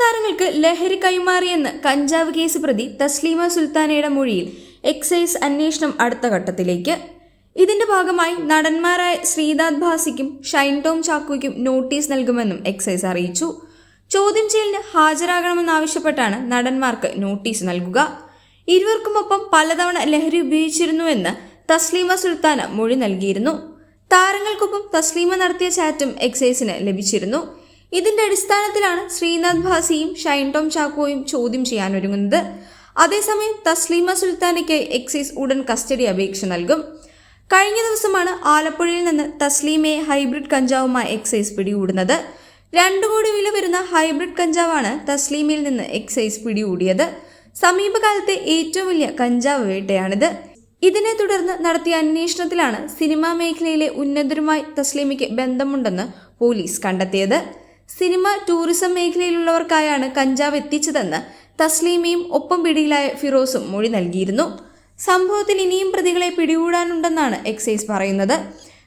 താരങ്ങൾക്ക് ലഹരി കൈമാറിയെന്ന് കഞ്ചാവ് കേസ് പ്രതി തസ്ലീമ സുൽത്താനയുടെ മൊഴിയിൽ എക്സൈസ് അന്വേഷണം അടുത്ത ഘട്ടത്തിലേക്ക്. ഇതിന്റെ ഭാഗമായി നടന്മാരായ ശ്രീനാഥ് ഭാസിക്കും ഷൈൻ ടോം ചാക്കോയ്ക്കും നോട്ടീസ് നൽകുമെന്നും എക്സൈസ് അറിയിച്ചു. ചോദ്യം ചെയ്യലിന് ഹാജരാകണമെന്നാവശ്യപ്പെട്ടാണ് നടന്മാർക്ക് നോട്ടീസ് നൽകുക. ഇരുവർക്കുമൊപ്പം പലതവണ ലഹരി ഉപയോഗിച്ചിരുന്നുവെന്ന് തസ്ലീമ സുൽത്താന മൊഴി നൽകിയിരുന്നു. താരങ്ങൾക്കൊപ്പം തസ്ലീമ നടത്തിയ ചാറ്റും എക്സൈസിന് ലഭിച്ചിരുന്നു. ഇതിന്റെ അടിസ്ഥാനത്തിലാണ് ശ്രീനാഥ് ഭാസിയും ഷൈൻ ടോം ചാക്കോയും ചോദ്യം ചെയ്യാൻ ഒരുങ്ങുന്നത്. അതേസമയം തസ്ലീമ സുൽത്താനയ്ക്ക് എക്സൈസ് ഉടൻ കസ്റ്റഡി അപേക്ഷ നൽകും. കഴിഞ്ഞ ദിവസമാണ് ആലപ്പുഴയിൽ നിന്ന് തസ്ലീമയെ ഹൈബ്രിഡ് കഞ്ചാവുമായി എക്സൈസ് പിടികൂടുന്നത്. രണ്ടു കോടി വില വരുന്ന ഹൈബ്രിഡ് കഞ്ചാവാണ് തസ്ലീമയിൽ നിന്ന് എക്സൈസ് പിടികൂടിയത്. സമീപകാലത്തെ ഏറ്റവും വലിയ കഞ്ചാവ് വേട്ടയാണിത്. ഇതിനെ തുടർന്ന് നടത്തിയ അന്വേഷണത്തിലാണ് സിനിമാ മേഖലയിലെ ഉന്നതരുമായി തസ്ലീമയ്ക്ക് ബന്ധമുണ്ടെന്ന് പോലീസ് കണ്ടെത്തിയത്. സിനിമ ടൂറിസം മേഖലയിലുള്ളവർക്കായാണ് കഞ്ചാവ് എത്തിച്ചതെന്ന് തസ്ലീമയും ഒപ്പം പിടിയിലായ ഫിറോസും മൊഴി നൽകിയിരുന്നു. സംഭവത്തിൽ ഇനിയും പ്രതികളെ പിടികൂടാനുണ്ടെന്നാണ് എക്സൈസ് പറയുന്നത്.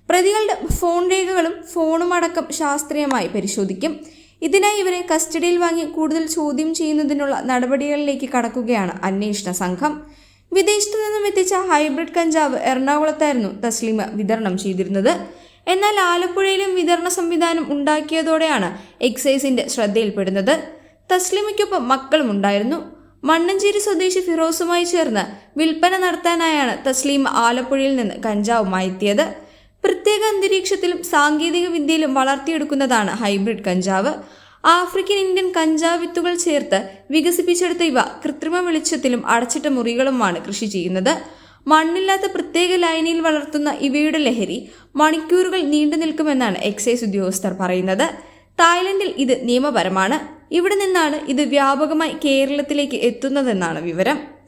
പ്രതികളുടെ ഫോൺ രേഖകളും ഫോണും അടക്കം ശാസ്ത്രീയമായി പരിശോധിക്കും. ഇതിനായി ഇവരെ കസ്റ്റഡിയിൽ വാങ്ങി കൂടുതൽ ചോദ്യം ചെയ്യുന്നതിനുള്ള നടപടികളിലേക്ക് കടക്കുകയാണ് അന്വേഷണ സംഘം. വിദേശത്തു നിന്നും എത്തിച്ച ഹൈബ്രിഡ് കഞ്ചാവ് എറണാകുളത്തായിരുന്നു തസ്ലീമ വിതരണം ചെയ്തിരുന്നത്. എന്നാൽ ആലപ്പുഴയിലും വിതരണ സംവിധാനം ഉണ്ടാക്കിയതോടെയാണ് എക്സൈസിന്റെ ശ്രദ്ധയിൽപ്പെടുന്നത്. തസ്ലിമയ്ക്കൊപ്പം മക്കളും ഉണ്ടായിരുന്നു. മണ്ണഞ്ചേരി സ്വദേശി ഫിറോസുമായി ചേർന്ന് വിൽപ്പന നടത്താനായാണ് തസ്ലീം ആലപ്പുഴയിൽ നിന്ന് കഞ്ചാവുമായി എത്തിയത്. പ്രത്യേക അന്തരീക്ഷത്തിലും സാങ്കേതിക വിദ്യയിലും വളർത്തിയെടുക്കുന്നതാണ് ഹൈബ്രിഡ് കഞ്ചാവ്. ആഫ്രിക്കൻ ഇന്ത്യൻ കഞ്ചാവ് വിത്തുകൾ ചേർത്ത് വികസിപ്പിച്ചെടുത്ത ഇവ കൃത്രിമ വെളിച്ചത്തിലും അടച്ചിട്ട മുറികളുമാണ് കൃഷി ചെയ്യുന്നത്. മണ്ണില്ലാത്ത പ്രത്യേക ലൈനിൽ വളർത്തുന്ന ഇവയുടെ ലഹരി മണിക്കൂറുകൾ നീണ്ടു നിൽക്കുമെന്നാണ് എക്സൈസ് ഉദ്യോഗസ്ഥർ പറയുന്നത്. തായ്ലൻഡിൽ ഇത് നിയമപരമാണ്. ഇവിടെ നിന്നാണ് ഇത് വ്യാപകമായി കേരളത്തിലേക്ക് എത്തുന്നതെന്നാണ് വിവരം.